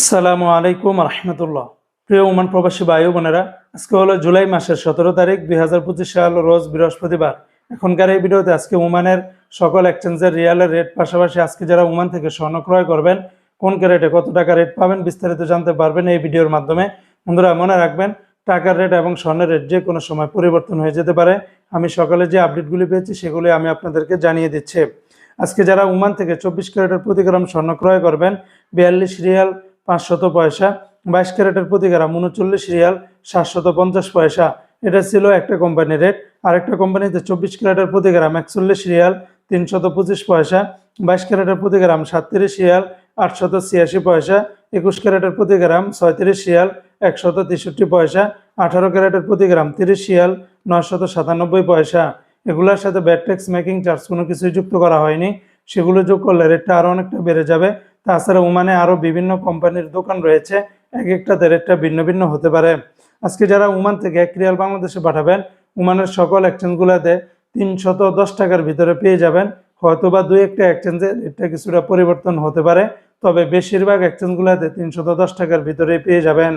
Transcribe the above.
আসসালামু আলাইকুম রহমতুল্লাহ প্রিয় ওমান প্রবাসী ও বোনেরা, আজকে হলো জুলাই মাসের সতেরো তারিখ, দুই হাজার পঁচিশ সাল, রোজ বৃহস্পতিবার। এখনকার এই ভিডিওতে আজকে ওমানের সকল এক্সচেঞ্জের রিয়ালের রেট পাশাপাশি আজকে যারা ওমান থেকে স্বর্ণ ক্রয় করবেন, কোন ক্যারেটে কত টাকা রেট পাবেন বিস্তারিত জানতে পারবেন এই ভিডিওর মাধ্যমে। বন্ধুরা, মনে রাখবেন, টাকার রেট এবং স্বর্ণের রেট যে কোনো সময় পরিবর্তন হয়ে যেতে পারে। আমি সকালে যে আপডেটগুলি পেয়েছি সেগুলি আমি আপনাদেরকে জানিয়ে দিচ্ছি। আজকে যারা ওমান থেকে চব্বিশ ক্যারেটের প্রতি গ্রাম স্বর্ণ ক্রয় করবেন, বিয়াল্লিশ রিয়াল পাঁচশত পয়সা। বাইশ ক্যারেটের প্রতি গ্রাম উনচল্লিশ রিয়াল, সাতশত পঞ্চাশ পয়সা। এটা ছিল একটা কোম্পানির রেট। আরেকটা কোম্পানিতে চব্বিশ ক্যারেটের প্রতি গ্রাম একচল্লিশ রিয়াল, তিনশত পঁচিশ পয়সা। বাইশ ক্যারেটের প্রতি গ্রাম সাতত্রিশ রিয়াল, আটশত ছিয়াশি পয়সা। একুশ ক্যারেটের প্রতি গ্রাম ছয়ত্রিশ রিয়াল, একশত তেষট্টি পয়সা। আঠারো ক্যারেটের প্রতি গ্রাম তিরিশ রিয়াল, নয়শত সাতানব্বই পয়সা। এগুলোর সাথে ব্যাট ট্যাক্স, মেকিং, চার্জ কোনো কিছুই যুক্ত করা হয়নি। সেগুলো যোগ করলে রেটটা আরও অনেকটা বেড়ে যাবে। তাছাড়া উমানে আরও বিভিন্ন কোম্পানির দোকান রয়েছে। এক একটা রেটটা ভিন্ন ভিন্ন হতে পারে। আজকে যারা উমান থেকে এক রিয়াল বাংলাদেশে পাঠাবেন উমানের সকল এক্সচেঞ্জগুলোতে তিনশত দশ টাকার ভিতরে পেয়ে যাবেন। হয়তো বা দুই একটা এক্সচেঞ্জে রেটটা কিছুটা পরিবর্তন হতে পারে, তবে বেশিরভাগ এক্সচেঞ্জগুলোতে তিনশত দশ টাকার ভিতরে পেয়ে যাবেন।